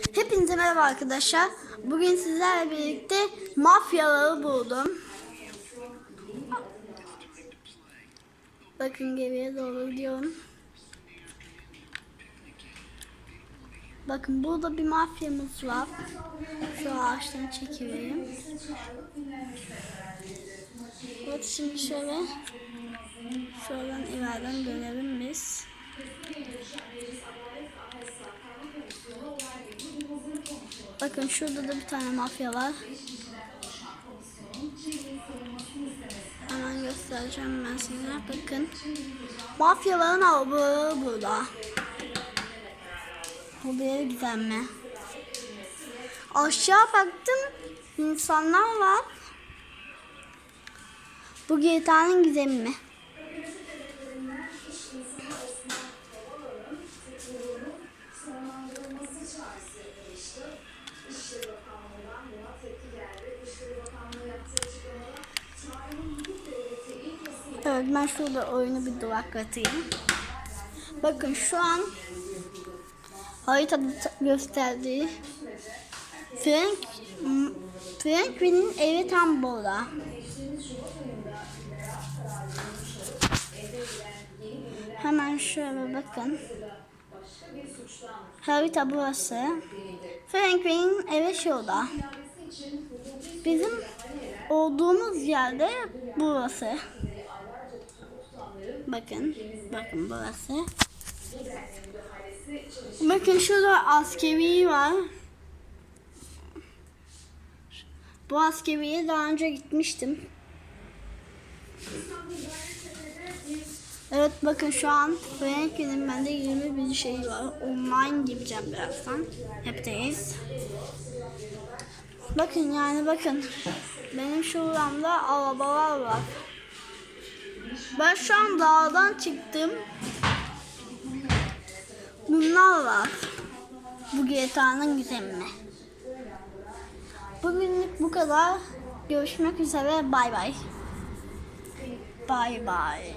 Hepinize merhaba arkadaşlar. Bugün sizlerle birlikte mafyaları buldum. Bakın geriye doğru gidiyorum. Bakın burada bir mafyamız var. Şu ağaçtan çekivereyim. Evet şimdi şöyle şuradan ileriden dönelim biz. Bakın şurada da bir tane mafya var. Hemen göstereceğim ben size. Bakın. Mafyaların avı burada. Bu bir güzel mi? Aşağı baktım. insanlar var. Bu GTA'nın gizemi mi? Evet ben şurada oyunu bir duraklatayım. Bakın şu an haritada ta- gösterdiği Frank Franklin'in evi tam burada. Hemen şöyle bakın. Harita burası. Franklin'in evi şurada. Bizim olduğumuz yerde burası. Bakın, bakın burası. Bakın şurada askeri var. Bu askeriye daha önce gitmiştim. Evet bakın şu an Franklin'in bende 20 bin şey var. Online gireceğim birazdan. Hepteyiz. Bakın yani bakın. Benim şuramda arabalar var. Ben şu an dağdan çıktım. Bunlar var. Bu GTA'nın güzeli. Bugünlük bu kadar. Görüşmek üzere. Bay bay. Bay bay.